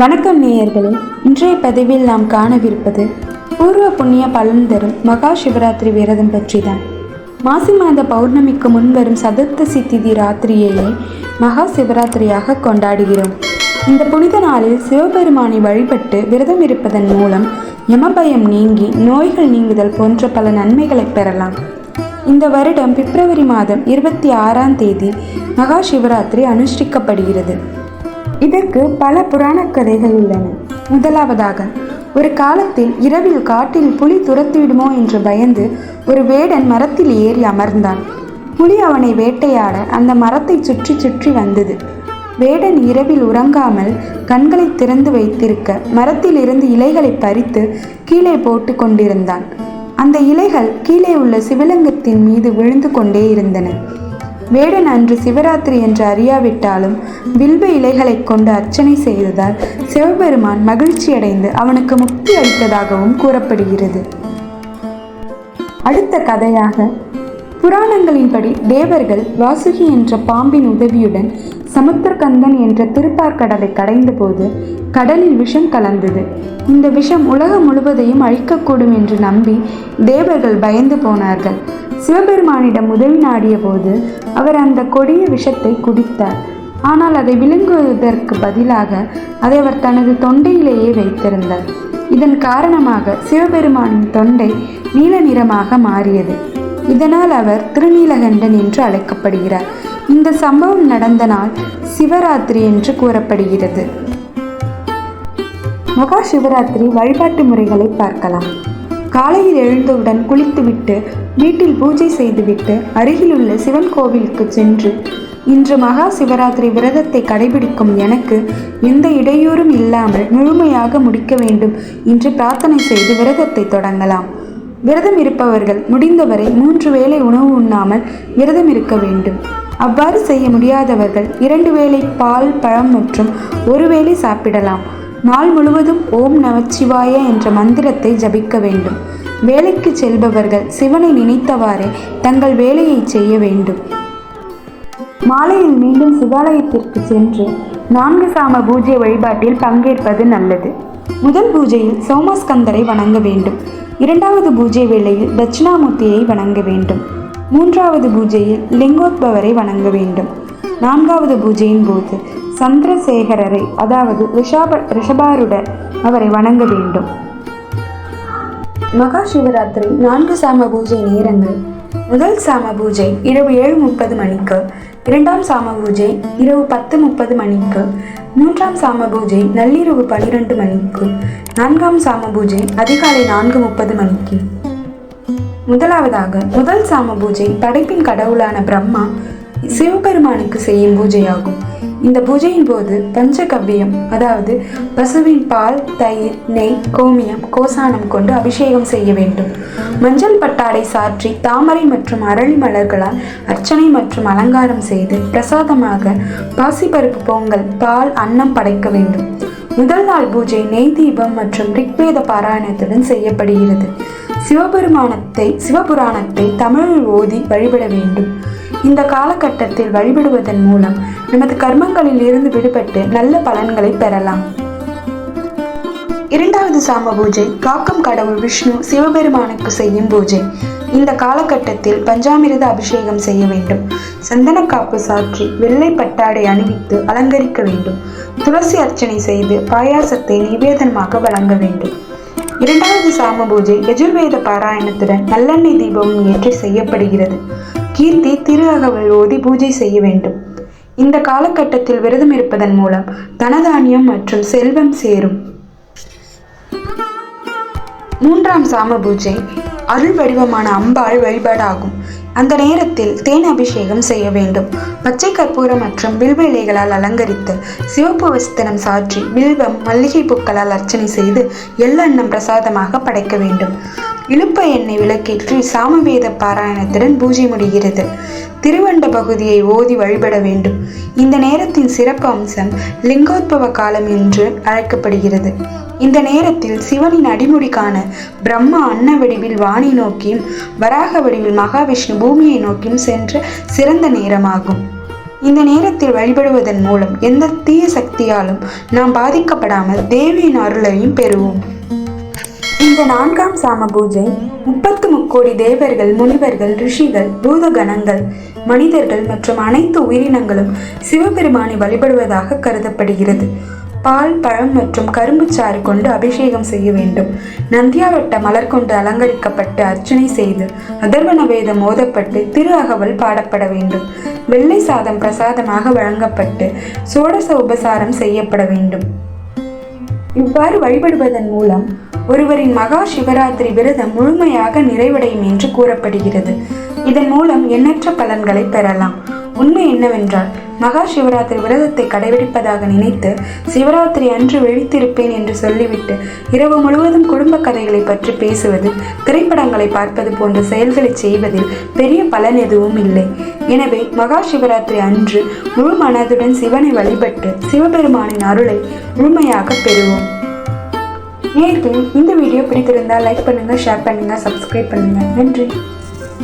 வணக்கம் நேயர்களே. இன்றைய பதிவில் நாம் காணவிருப்பது பூர்வ புண்ணிய பலன் தரும் மகா சிவராத்திரி விரதம் பற்றிதான். மாசி மாத பௌர்ணமிக்கு முன்வரும் சதுர்த்தசி திதி ராத்திரியையே மகா சிவராத்திரியாக கொண்டாடுகிறோம். இந்த புனித நாளில் சிவபெருமானை வழிபட்டு விரதம் இருப்பதன் மூலம் யமபயம் நீங்கி நோய்கள் நீங்குதல் போன்ற பல நன்மைகளை பெறலாம். இந்த வருடம் பிப்ரவரி மாதம் இருபத்தி ஆறாம் தேதி மகா சிவராத்திரி அனுஷ்டிக்கப்படுகிறது. இதற்கு பல புராணக் கதைகள் உள்ளன. முதலாவதாக ஒரு காலத்தில் இரவில் காட்டில் புலி துரத்திவிடுமோ என்று பயந்து ஒரு வேடன் மரத்தில் ஏறி அமர்ந்தான். புலி அவனை வேட்டையாட அந்த மரத்தை சுற்றி சுற்றி வந்தது. வேடன் இரவில் உறங்காமல் கண்களை திறந்து வைத்திருக்க மரத்தில் இருந்து இலைகளை பறித்து கீழே போட்டு கொண்டிருந்தான். அந்த இலைகள் கீழே உள்ள சிவலிங்கத்தின் மீது விழுந்து கொண்டே இருந்தன. வேடன் அன்று சிவராத்திரி என்று அறியாவிட்டாலும் வில்வ இலைகளைக் கொண்டு அர்ச்சனை செய்ததால் சிவபெருமான் மகிழ்ச்சியடைந்து அவனுக்கு முக்தி அளித்ததாகவும் கூறப்படுகிறது. அடுத்த கதையாக புராணங்களின்படி தேவர்கள் வாசுகி என்ற பாம்பின் உதவியுடன் சமுத்திரகந்தன் என்ற திருப்பார்கடலை கடைந்தபோது கடலில் விஷம் கலந்தது. இந்த விஷம் உலகம் முழுவதையும் அழிக்கக்கூடும் என்று நம்பி தேவர்கள் பயந்து போனார்கள். சிவபெருமானிடம் உதவி நாடிய போது அவர் அந்த கொடிய விஷத்தை குடித்தார். ஆனால் அதை விழுங்குவதற்கு பதிலாக அதை அவர் தனது தொண்டையிலேயே வைத்திருந்தார். இதன் காரணமாக சிவபெருமானின் தொண்டை நீல நிறமாக மாறியது. இதனால் அவர் திருநீலகண்டன் என்று அழைக்கப்படுகிறார். இந்த சம்பவம் நடந்த நாள் சிவராத்திரி என்று கூறப்படுகிறது. மகா சிவராத்திரி வழிபாட்டு முறைகளை பார்க்கலாம். காலையில் எழுந்தவுடன் குளித்துவிட்டு வீட்டில் பூஜை செய்துவிட்டு அருகிலுள்ள சிவன் கோவிலுக்கு சென்று இன்று மகா சிவராத்திரி விரதத்தை கடைபிடிக்கும் எனக்கு எந்த இடையூறும் இல்லாமல் முழுமையாக முடிக்க வேண்டும் என்று பிரார்த்தனை செய்து விரதத்தை தொடங்கலாம். விரதம் இருப்பவர்கள் முடிந்தவரை மூன்று வேளை உணவு உண்ணாமல் விரதம் இருக்க வேண்டும். அவ்வாறு செய்ய முடியாதவர்கள் இரண்டு வேளை பால் பழம் மற்றும் ஒரு வேளை சாப்பிடலாம். நாள் முழுவதும் ஓம் நமச்சிவாய என்ற மந்திரத்தை ஜபிக்க வேண்டும். வேலைக்கு செல்பவர்கள் சிவனை நினைத்தவாறே தங்கள் வேலையை செய்ய வேண்டும். மாலையில் மீண்டும் சிவாலயத்திற்கு சென்று நான்கு சாம பூஜை வழிபாட்டில் பங்கேற்பது நல்லது. முதல் பூஜையில் சோமஸ்கந்தரை வணங்க வேண்டும். இரண்டாவது பூஜை வேளையில் தட்சிணாமூர்த்தியை வணங்க வேண்டும். மூன்றாவது பூஜையில் லிங்கோத்பவரை வணங்க வேண்டும். நான்காவது பூஜையின் போது சந்திரசேகரரை அதாவது ரிஷாப ரிஷபாருடர் அவரை வணங்க வேண்டும். மகா சிவராத்திரி நான்கு சாம பூஜை நேரங்கள். முதல் சாம பூஜை இரவு ஏழு முப்பது மணிக்கு இரண்டாம் சாம பூஜை இரவு பத்து முப்பது மணிக்கு மூன்றாம் சாம பூஜை நள்ளிரவு பனிரெண்டு மணிக்கு நான்காம் சாம பூஜை அதிகாலை நான்கு முப்பது மணிக்கு. முதலாவதாக முதல் சாம பூஜை படைப்பின் கடவுளான பிரம்மா சிவபெருமானுக்கு செய்யும் பூஜையாகும். இந்த பூஜையின் போது பஞ்சகவ்யம் அதாவது பசுவின் பால் தயிர் நெய் கோமியம் கோசானம் கொண்டு அபிஷேகம் செய்ய வேண்டும். மஞ்சள் பட்டாடை சாற்றி தாமரை மற்றும் அரளி மலர்களால் அர்ச்சனை மற்றும் அலங்காரம் செய்து பிரசாதமாக பாசிப்பருப்பு பொங்கல் பால் அன்னம் படைக்க வேண்டும். முதல் நாள் பூஜை நெய் தீபம் மற்றும் ரிக்வேத பாராயணத்துடன் செய்யப்படுகிறது. சிவபெருமானத்தை சிவபுராணத்தை தமிழில் ஓதி வழிபட வேண்டும். இந்த காலகட்டத்தில் வழிபடுவதன் மூலம் நமது கர்மங்களில் இருந்து விடுபட்டு நல்ல பலன்களை பெறலாம். இரண்டாவது சாம பூஜை காக்கும் கடவுள் விஷ்ணு சிவபெருமானுக்கு செய்யும் பூஜை. இந்த காலகட்டத்தில் பஞ்சாமிரத அபிஷேகம் செய்ய வேண்டும். சந்தன காப்பு சாற்றி வெள்ளை பட்டாடை அணிவித்து அலங்கரிக்க வேண்டும். துளசி அர்ச்சனை செய்து பாயாசத்தை நிவேதனமாக வழங்க வேண்டும். இரண்டாவது சாம பூஜை யஜுர்வேத பாராயணத்துடன் நல்லெண்ணெய் தீபம் ஏற்றி செய்யப்படுகிறது. கீர்த்தி திரு அகவல் ஓதி பூஜை செய்ய வேண்டும். இந்த காலகட்டத்தில் விரதம் இருப்பதன் மூலம் தனதானியம் மற்றும் செல்வம் சேரும். மூன்றாம் சாம பூஜை. அருள் வடிவமான அம்பாள் வழிபாடாகும். அந்த நேரத்தில் தேன் அபிஷேகம் செய்ய வேண்டும். பச்சை கற்பூரம் மற்றும் வில்வ இலைகளால் அலங்கரித்து சிவப்பு வஸ்திரம் சாற்றி வில்வம் மல்லிகை பூக்களால் அர்ச்சனை செய்து எள்ளெண்ணம் பிரசாதமாக படைக்க வேண்டும். இழுப்ப எண்ணெய் விளக்கேற்றி சாமவேத பாராயணத்துடன் பூஜை முடிகிறது. திருவண்ட பகுதியை ஓதி வழிபட வேண்டும். இந்த நேரத்தின் சிறப்பு அம்சம் லிங்கோத்பவ காலம் என்று அழைக்கப்படுகிறது. இந்த நேரத்தில் சிவனின் அடிமுடிக்கான பிரம்மா அன்ன வடிவில் வாணி நோக்கியும் வராக வடிவில் மகாவிஷ்ணு பூமியை நோக்கியும் சென்ற சிறந்த நேரமாகும். இந்த நேரத்தில் வழிபடுவதன் மூலம் எந்த தீய சக்தியாலும் நாம் பாதிக்கப்படாமல் தேவியின் அருளையும் பெறுவோம். இந்த நான்காம் சாம பூஜை முப்பத்து முக்கோடி தேவர்கள் முனிவர்கள் ரிஷிகள் பூதகணங்கள் மனிதர்கள் மற்றும் அனைத்து உயிரினங்களும் சிவபெருமானை வழிபடுவதாக கருதப்படுகிறது. பால் பழம் மற்றும் கரும்பு சாறு கொண்டு அபிஷேகம் செய்ய வேண்டும். நந்தியாவட்ட மலர் கொண்டு அலங்கரிக்கப்பட்டு அர்ச்சனை செய்து அதர்வன வேதம் மோதப்பட்டு திரு அகவல் பாடப்பட வேண்டும். வெள்ளை சாதம் பிரசாதமாக வழங்கப்பட்டு சோடச உபசாரம் செய்யப்பட வேண்டும். இவ்வாறு வழிபடுவதன் மூலம் ஒருவரின் மகா சிவராத்திரி விரதம் முழுமையாக நிறைவடையும் என்று கூறப்படுகிறது. இதன் மூலம் எண்ணற்ற பலன்களை பெறலாம். உண்மை என்னவென்றால் மகா சிவராத்திரி விரதத்தை கடைபிடிப்பதாக நினைத்து சிவராத்திரி அன்று விழித்திருப்பேன் என்று சொல்லிவிட்டு இரவு முழுவதும் குடும்ப கதைகளை பற்றி பேசுவது திரைப்படங்களை பார்ப்பது போன்ற செயல்களை செய்வதில் பெரிய பலன் எதுவும் இல்லை. எனவே மகா சிவராத்திரி அன்று முழு மனதுடன் சிவனை வழிபட்டு சிவபெருமானின் அருளை முழுமையாக பெறுவோம். நேயர்களே இந்த வீடியோ பிடித்திருந்தால் லைக் பண்ணுங்கள் ஷேர் பண்ணுங்கள் சப்ஸ்கிரைப் பண்ணுங்கள் நன்றி.